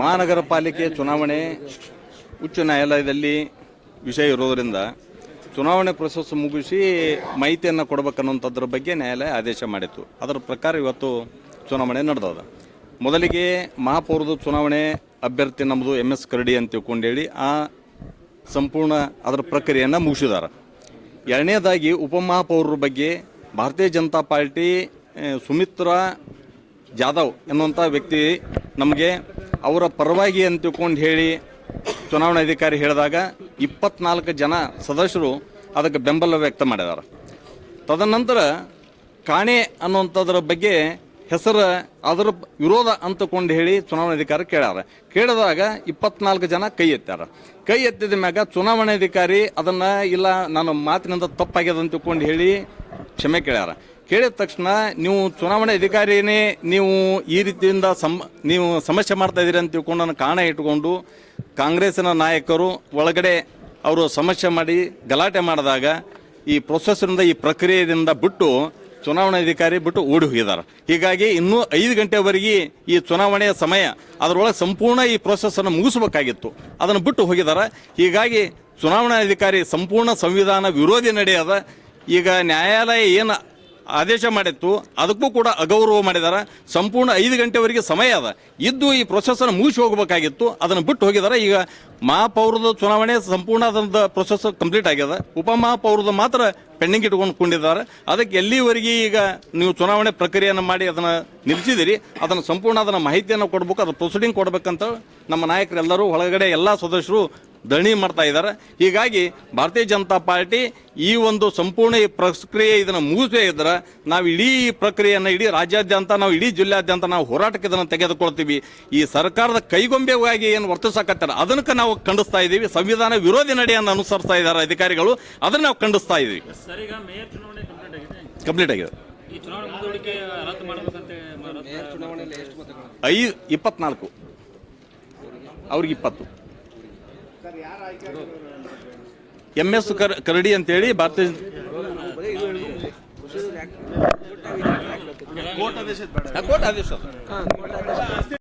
ಮಹಾನಗರ ಪಾಲಿಕೆ ಚುನಾವಣೆ ಉಚ್ಚ ನ್ಯಾಯಾಲಯದಲ್ಲಿ ವಿಷಯ ಇರೋದರಿಂದ ಚುನಾವಣೆ ಪ್ರೊಸೆಸ್ ಮುಗಿಸಿ ಮಾಹಿತಿಯನ್ನು ಕೊಡಬೇಕನ್ನುವಂಥದ್ರ ಬಗ್ಗೆ ನ್ಯಾಯಾಲಯ ಆದೇಶ ಮಾಡಿತ್ತು. ಅದರ ಪ್ರಕಾರ ಇವತ್ತು ಚುನಾವಣೆ ನಡೆದದ. ಮೊದಲಿಗೆ ಮಹಾಪೌರದ ಚುನಾವಣೆ ಅಭ್ಯರ್ಥಿ ನಮ್ಮದು ಎಂ ಎಸ್ ಕರಡಿ ಅಂತ ತಿಳ್ಕೊಂಡೇಳಿ ಆ ಸಂಪೂರ್ಣ ಅದರ ಪ್ರಕ್ರಿಯೆಯನ್ನು ಮುಗಿಸಿದ್ದಾರೆ ಎರಡನೇದಾಗಿ ಉಪಮಹಾಪೌರರ ಬಗ್ಗೆ ಭಾರತೀಯ ಜನತಾ ಪಾರ್ಟಿ ಸುಮಿತ್ರಾ ಜಾಧವ್ ಎನ್ನುವಂಥ ವ್ಯಕ್ತಿ ನಮಗೆ ಅವರ ಪರವಾಗಿ ಅಂತ ತಿಳ್ಕೊಂಡು ಹೇಳಿ ಚುನಾವಣಾಧಿಕಾರಿ ಹೇಳಿದಾಗ ಇಪ್ಪತ್ನಾಲ್ಕು ಜನ ಸದಸ್ಯರು ಅದಕ್ಕೆ ಬೆಂಬಲ ವ್ಯಕ್ತ ಮಾಡಿದ್ದಾರೆ. ತದನಂತರ ಕಾಣೆ ಅನ್ನುವಂಥದ್ರ ಬಗ್ಗೆ ಹೆಸರು, ಅದರ ವಿರೋಧ ಅಂತಕೊಂಡು ಹೇಳಿ ಚುನಾವಣಾಧಿಕಾರಿ ಕೇಳ್ಯಾರ. ಕೇಳಿದಾಗ ಇಪ್ಪತ್ನಾಲ್ಕು ಜನ ಕೈ ಎತ್ತಾರ ಕೈ ಎತ್ತಿದ ಮ್ಯಾಗ ಚುನಾವಣಾಧಿಕಾರಿ ಅದನ್ನು, ಇಲ್ಲ, ನಾನು ಮಾತಿನಿಂದ ತಪ್ಪಾಗ್ಯದ ಅಂತ ತಿಳ್ಕೊಂಡು ಹೇಳಿ ಕ್ಷಮೆ ಕೇಳ್ಯಾರ. ಕೇಳಿದ ತಕ್ಷಣ ನೀವು ಚುನಾವಣೆ ಅಧಿಕಾರಿನೇ ನೀವು ಈ ರೀತಿಯಿಂದ ಸಮ್ ನೀವು ಸಮಸ್ಯೆ ಮಾಡ್ತಾ ಇದ್ದೀರಿ ಅಂತ ತಿಳ್ಕೊಂಡು ನನ್ನ ಕಾರಣ ಇಟ್ಕೊಂಡು ಕಾಂಗ್ರೆಸ್ಸಿನ ನಾಯಕರು ಒಳಗಡೆ ಅವರು ಸಮಸ್ಯೆ ಮಾಡಿ ಗಲಾಟೆ ಮಾಡಿದಾಗ ಈ ಪ್ರೊಸೆಸ್ನಿಂದ, ಈ ಪ್ರಕ್ರಿಯೆಯಿಂದ ಬಿಟ್ಟು ಚುನಾವಣಾಧಿಕಾರಿ ಬಿಟ್ಟು ಓಡಿ ಹೋಗಿದ್ದಾರೆ. ಹೀಗಾಗಿ ಇನ್ನೂ ಐದು ಗಂಟೆವರೆಗೆ ಈ ಚುನಾವಣೆಯ ಸಮಯ, ಅದರೊಳಗೆ ಸಂಪೂರ್ಣ ಈ ಪ್ರೊಸೆಸ್ಸನ್ನು ಮುಗಿಸಬೇಕಾಗಿತ್ತು. ಅದನ್ನು ಬಿಟ್ಟು ಹೋಗಿದ್ದಾರೆ. ಹೀಗಾಗಿ ಚುನಾವಣಾಧಿಕಾರಿ ಸಂಪೂರ್ಣ ಸಂವಿಧಾನ ವಿರೋಧಿ ನಡೆಯದ. ಈಗ ನ್ಯಾಯಾಲಯ ಏನು ಆದೇಶ ಮಾಡಿತ್ತು. ಅದಕ್ಕೂ ಕೂಡ ಅಗೌರವ ಮಾಡಿದ್ದಾರೆ ಸಂಪೂರ್ಣ ಐದು ಗಂಟೆವರೆಗೆ ಸಮಯ ಅದ. ಇದ್ದು ಈ ಪ್ರೊಸೆಸ್ನ ಮುಗಿಸಿ ಹೋಗಬೇಕಾಗಿತ್ತು. ಅದನ್ನು ಬಿಟ್ಟು ಹೋಗಿದ್ದಾರೆ ಈಗ ಮಹಾಪೌರದ ಚುನಾವಣೆ ಸಂಪೂರ್ಣ ಅದರ ಪ್ರೊಸೆಸ್ ಕಂಪ್ಲೀಟ್ ಆಗ್ಯದ. ಉಪಮಹಾಪೌರದ ಮಾತ್ರ ಪೆಂಡಿಂಗ್ ಇಟ್ಕೊಂಡು ಕೊಂಡಿದ್ದಾರೆ. ಅದಕ್ಕೆ ಎಲ್ಲಿವರೆಗೆ ಈಗ ನೀವು ಚುನಾವಣೆ ಪ್ರಕ್ರಿಯೆಯನ್ನು ಮಾಡಿ ಅದನ್ನು ನಿಲ್ಲಿಸಿದಿರಿ, ಅದನ್ನು ಸಂಪೂರ್ಣ ಅದನ್ನು ಮಾಹಿತಿಯನ್ನು ಕೊಡಬೇಕು ಅದರ ಪ್ರೊಸೀಡಿಂಗ್ ಕೊಡಬೇಕಂತ ನಮ್ಮ ನಾಯಕರೆಲ್ಲರೂ, ಒಳಗಡೆ ಎಲ್ಲ ಸದಸ್ಯರು ಧರಣಿ ಮಾಡ್ತಾ ಇದ್ದಾರೆ. ಹೀಗಾಗಿ ಭಾರತೀಯ ಜನತಾ ಪಾರ್ಟಿ ಈ ಒಂದು ಸಂಪೂರ್ಣ ಈ ಪ್ರಕ್ರಿಯೆ ಇದನ್ನು ಮುಗಿಸೇ ಇದ್ರೆ ನಾವು ಇಡೀ ಪ್ರಕ್ರಿಯೆಯನ್ನು ಇಡೀ ರಾಜ್ಯಾದ್ಯಂತ ನಾವು ಇಡೀ ಜಿಲ್ಲಾದ್ಯಂತ ನಾವು ಹೋರಾಟಕ್ಕೆ ಇದನ್ನು ತೆಗೆದುಕೊಳ್ತೀವಿ. ಈ ಸರ್ಕಾರದ ಕೈಗೊಂಬೆವಾಗಿ ಏನು ವರ್ತಿಸಕತ್ತಾರೆ ಅದಕ್ಕೆ ನಾವು ಖಂಡಿಸ್ತಾ ಇದ್ದೀವಿ. ಸಂವಿಧಾನ ವಿರೋಧಿ ನಡೆಯನ್ನು ಅನುಸರಿಸ್ತಾ ಇದ್ದಾರೆ ಅಧಿಕಾರಿಗಳು. ಅದನ್ನು ನಾವು ಖಂಡಿಸ್ತಾ ಇದ್ದೀವಿ. ಕಂಪ್ಲೀಟ್ ಆಗಿದೆ. ಐ ಇಪ್ಪತ್ನಾಲ್ಕು. ಅವ್ರಿಗೆ ಇಪ್ಪತ್ತು. ಎಂ ಎಸ್ ಕರ್ ಕರಡಿ ಅಂತೇಳಿ ಭಾರತೀಯ ಕೋರ್ಟ್ ಆದೇಶ.